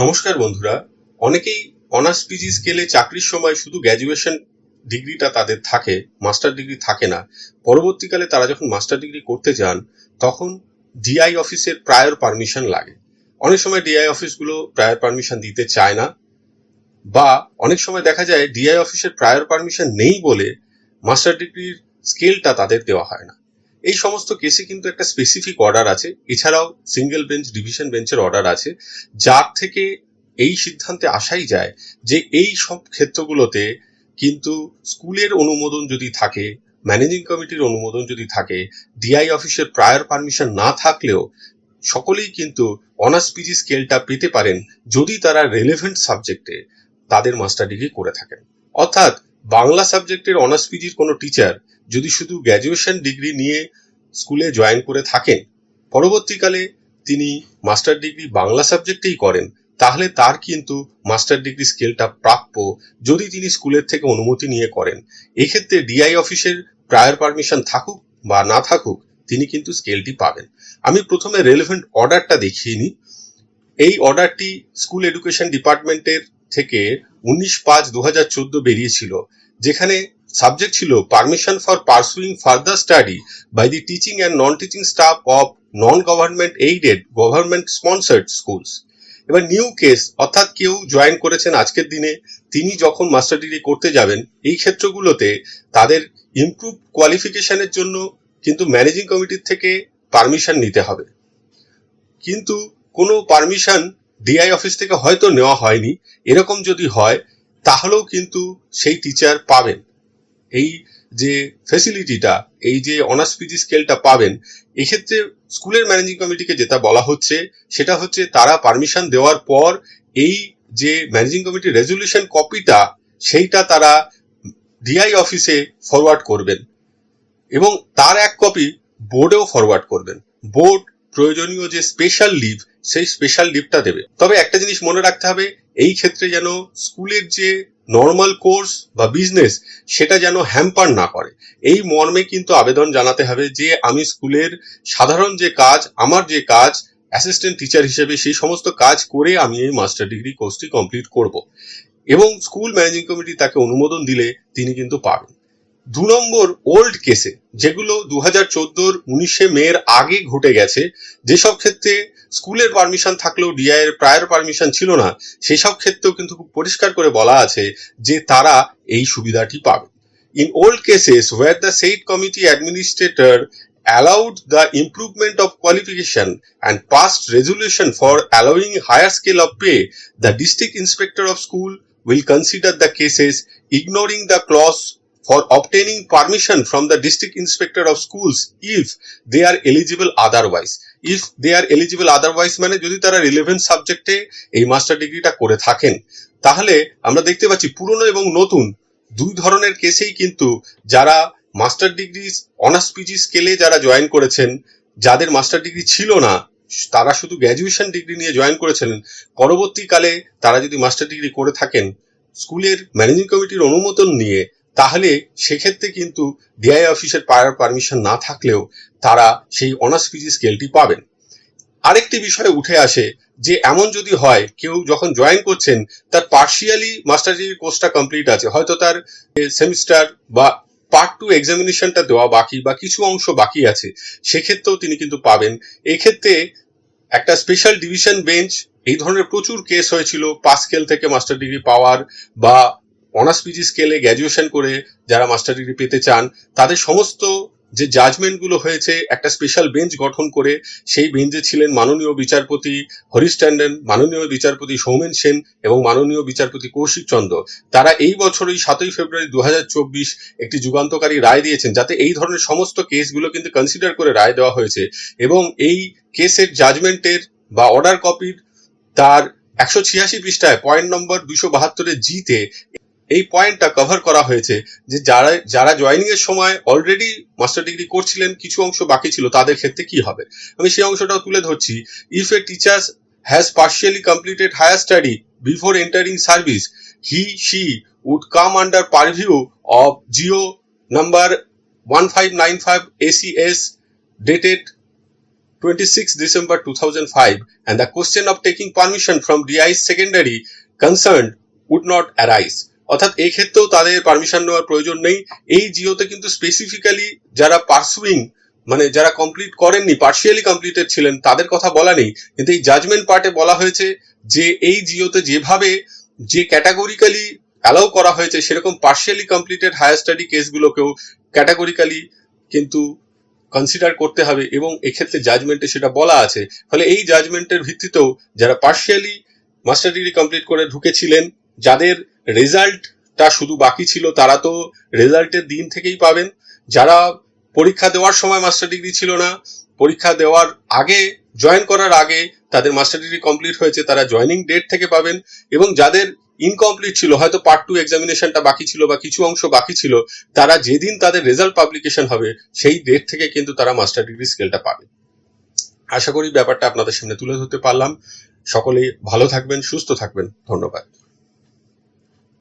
নমস্কার বন্ধুরা। অনেকেই অনার্স পিজি স্কেলে চাকরির সময় শুধু গ্র্যাজুয়েশন ডিগ্রিটা তাদের থাকে মাস্টার ডিগ্রি থাকে না। পরবর্তীকালে তারা যখন মাস্টার ডিগ্রি করতে যান, তখন ডিআই অফিসের প্রায়র পারমিশন লাগে। অনেক সময় ডিআই অফিসগুলো প্রায়র পারমিশন দিতে চায় না। বা অনেক সময় দেখা যায় ডিআই অফিসের প্রায়র পারমিশন নেই বলে মাস্টার ডিগ্রির স্কেলটা তাদের দেওয়া হয় না। এই সমস্ত কেসে কিন্তু একটা স্পেসিফিক অর্ডার আছে। এছাড়াও সিঙ্গেল বেঞ্চ ডিভিশন বেঞ্চের অর্ডার আছে। যার থেকে এই সিদ্ধান্তে আসাই যায় যে এই সব ক্ষেত্রগুলোতে কিন্তু স্কুলের অনুমোদন যদি থাকে ম্যানেজিং কমিটির অনুমোদন যদি থাকে ডিআই অফিসের প্রায়র পারমিশন না থাকলেও সকলেই কিন্তু অনার্স পিজি স্কেলটা পেতে পারেন যদি তারা রেলেভেন্ট সাবজেক্টে তাদের মাস্টার ডিগ্রি করে থাকেন। অর্থাৎ বাংলা সাবজেক্টের অনার্স পিজির কোনো টিচার যদি শুধু গ্র্যাজুয়েশন ডিগ্রি নিয়ে স্কুলে জয়েন করে থাকেন, পরবর্তীকালে তিনি মাস্টার ডিগ্রি বাংলা সাবজেক্টেই করেন, তাহলে তার কিন্তু মাস্টার ডিগ্রি স্কেলটা প্রাপ্য যদি তিনি স্কুলের থেকে অনুমতি নিয়ে করেন। এক্ষেত্রে ডিআই অফিসের প্রায়র পারমিশন থাকুক বা না থাকুক, তিনি কিন্তু স্কেলটি পাবেন। আমি প্রথমে রেলেভেন্ট অর্ডারটা দেখিয়ে নিই। এই অর্ডারটি স্কুল এডুকেশন ডিপার্টমেন্টের থেকে উনিশ পাঁচ দু হাজার চোদ্দ বেরিয়েছিল, যেখানে সাবজেক্ট ছিল permission for pursuing further study by the teaching and non teaching staff of non government aided government sponsored schools. এবার নিউ কেস, অর্থাৎ কেউ জয়েন করেছেন আজকের দিনে, তিনি যখন মাস্টার ডিগ্রি করতে যাবেন, এই ক্ষেত্রগুলোতে তাদের ইমপ্রুভ কোয়ালিফিকেশনের জন্য কিন্তু ম্যানেজিং কমিটির থেকে পারমিশন নিতে হবে। কিন্তু কোনো পারমিশন ডিআই অফিস থেকে হয়তো নেওয়া হয়নি। এরকম যদি হয়, তাহলেও কিন্তু সেই টিচার পাবেন। এই যে ফেসিলিটিটা এই যে অনার্স পিজি স্কেলটা পাবেন, এক্ষেত্রে স্কুলের ম্যানেজিং কমিটিকে যেটা বলা হচ্ছে, সেটা হচ্ছে তারা পারমিশন দেওয়ার পর এই যে ম্যানেজিং কমিটির রেজলিউশন কপিটা সেইটা তারা ডিআই অফিসে ফরওয়ার্ড করবেন। এবং তার এক কপি বোর্ডেও ফরওয়ার্ড করবেন। বোর্ড প্রয়োজনীয় যে স্পেশাল লিভ সেই স্পেশাল লিভটা দেবে। তবে একটা জিনিস মনে রাখতে হবে এই ক্ষেত্রে যেন স্কুলের যে নর্মাল কোর্স বা বিজনেস সেটা যেন হ্যাম্পার না করে। এই মর্মে কিন্তু আবেদন জানাতে হবে যে, আমি স্কুলের সাধারণ যে কাজ, আমার যে কাজ অ্যাসিস্ট্যান্ট টিচার হিসেবে সেই সমস্ত কাজ করে আমি এই মাস্টার ডিগ্রি কোর্সটি কমপ্লিট করব। এবং স্কুল ম্যানেজিং কমিটি তাকে অনুমোদন দিলে তিনি কিন্তু পাবেন। দু নম্বর ওল্ড কেসে যেগুলো দু হাজার চোদ্দোর উনিশে মেয়ের আগে ঘটে গেছে, যেসব ক্ষেত্রে স্কুলের পারমিশন থাকলেও ডিআই এর প্রায়ের পারমিশন ছিল না সেই সব ক্ষেত্রেও কিন্তু খুব পরিষ্কার করে বলা আছে যে তারা এই সুবিধাটি পাবে। In old cases were the state committee administrator allowed the improvement of qualification and passed resolution for allowing higher scale of pay the district inspector of school will consider the cases ignoring the clause for obtaining permission from the district inspector of schools, if they are eligible otherwise. if they are eligible otherwise মানে যদি তারা relevant সাবজেক্টে এই master ডিগ্রিটা করে থাকেন, তাহলে আমরা দেখতে পাচ্ছি পুরনো এবং নতুন দুই ধরনের কেসেই কিন্তু যারা মাস্টার ডিগ্রি অনার্স পিজি স্কেলে যারা জয়েন করেছেন, যাদের মাস্টার ডিগ্রি ছিল না, তারা শুধু গ্র্যাজুয়েশন ডিগ্রি নিয়ে জয়েন করেছিলেন, পরবর্তীকালে তারা যদি মাস্টার ডিগ্রি করে থাকেন স্কুলের ম্যানেজিং কমিটির অনুমোদন নিয়ে তাহলে সেক্ষেত্রে কিন্তু ডিআই অফিসের পাওয়ার পারমিশন না থাকলেও তারা সেই অনার্স পিজি স্কেলটি পাবেন। আরেকটি বিষয় উঠে আসে যে এমন যদি হয়, কেউ যখন জয়েন করছেন, তার পার্শিয়ালি মাস্টার ডিগ্রি কোর্সটা কমপ্লিট আছে, হয়তো তার সেমিস্টার বা পার্ট টু এক্সামিনেশনটা দেওয়া বাকি বা কিছু অংশ বাকি আছে, সেক্ষেত্রেও তিনি কিন্তু পাবেন। এক্ষেত্রে একটা স্পেশাল ডিভিশন বেঞ্চ এই ধরনের প্রচুর কেস হয়েছিল পাস স্কেল থেকে মাস্টার ডিগ্রি পাওয়ার বা অনার্স পিজি স্কেলে গ্র্যাজুয়েশন করে যারা মাস্টার ডিগ্রি পেতে চান, তাদের সমস্ত যে জাজমেন্টগুলো হয়েছে, একটা স্পেশাল বেঞ্চ গঠন করে সেই বেঞ্চে ছিলেন মাননীয় বিচারপতি হরিশ ট্যান্ডন, মাননীয় বিচারপতি সৌমেন সেন এবং মাননীয় বিচারপতি কৌশিক চন্দ্র। তারা এই বছরই সাতই ফেব্রুয়ারি দু হাজার চব্বিশ একটি যুগান্তকারী রায় দিয়েছেন, যাতে এই ধরনের সমস্ত কেসগুলো কিন্তু কনসিডার করে রায় দেওয়া হয়েছে এবং এই কেসের জাজমেন্টের বা অর্ডার কপির তার একশো ছিয়াশি পৃষ্ঠায় পয়েন্ট নম্বর দুশো বাহাত্তরের জিতে এই পয়েন্টটা কভার করা হয়েছে যে যারা যারা জয়েনিং এর সময় অলরেডি মাস্টার ডিগ্রি করছিলেন, কিছু অংশ বাকি ছিল, তাদের ক্ষেত্রে কি হবে আমি সেই অংশটাও তুলে ধরছি if a teacher has partially completed higher study before entering service he she would come under purview of GO number one five nine five ACS dated 26 December 2005 and the question of taking permission from DI's secondary concerned would not arise. অর্থাৎ এই ক্ষেত্রেও তাদের permission নেওয়ার প্রয়োজন নেই। এই জিওতে কিন্তু specifically যারা পার্সুইং মানে যারা কমপ্লিট করেননি পার্শিয়ালি কমপ্লিটেড ছিলেন, তাদের কথা বলা নেই। কিন্তু এই জাজমেন্ট পার্টে বলা হয়েছে যে এই জিওতে যেভাবে যে ক্যাটাগরিক্যালি অ্যালাউ করা হয়েছে, সেরকম পার্শিয়ালি কমপ্লিটেড হায়ার স্টাডি কেসগুলোকেও ক্যাটাগরিক্যালি কিন্তু কনসিডার করতে হবে এবং এক্ষেত্রে জাজমেন্টে সেটা বলা আছে। ফলে এই জাজমেন্টের ভিত্তিতেও যারা পার্শিয়ালি মাস্টার ডিগ্রি কমপ্লিট করে ঢুকেছিলেন, যাদের রেজাল্টটা শুধু বাকি ছিল, তারা তো রেজাল্টের দিন থেকেই পাবেন। যারা পরীক্ষা দেওয়ার সময় মাস্টার ডিগ্রি ছিল না, পরীক্ষা দেওয়ার আগে জয়েন করার আগে তাদের মাস্টার ডিগ্রি কমপ্লিট হয়েছে, তারা জয়নিং ডেট থেকে পাবেন। এবং যাদের ইনকমপ্লিট ছিল, হয়তো পার্ট টু এক্সামিনেশনটা বাকি ছিল বা কিছু অংশ বাকি ছিল, তারা যেদিন তাদের রেজাল্ট পাবলিকেশন হবে, সেই ডেট থেকে কিন্তু তারা মাস্টার ডিগ্রি স্কেলটা পাবে। আশা করি ব্যাপারটা আপনাদের সামনে তুলে ধরতে পারলাম। সকলেই ভালো থাকবেন, সুস্থ থাকবেন। ধন্যবাদ।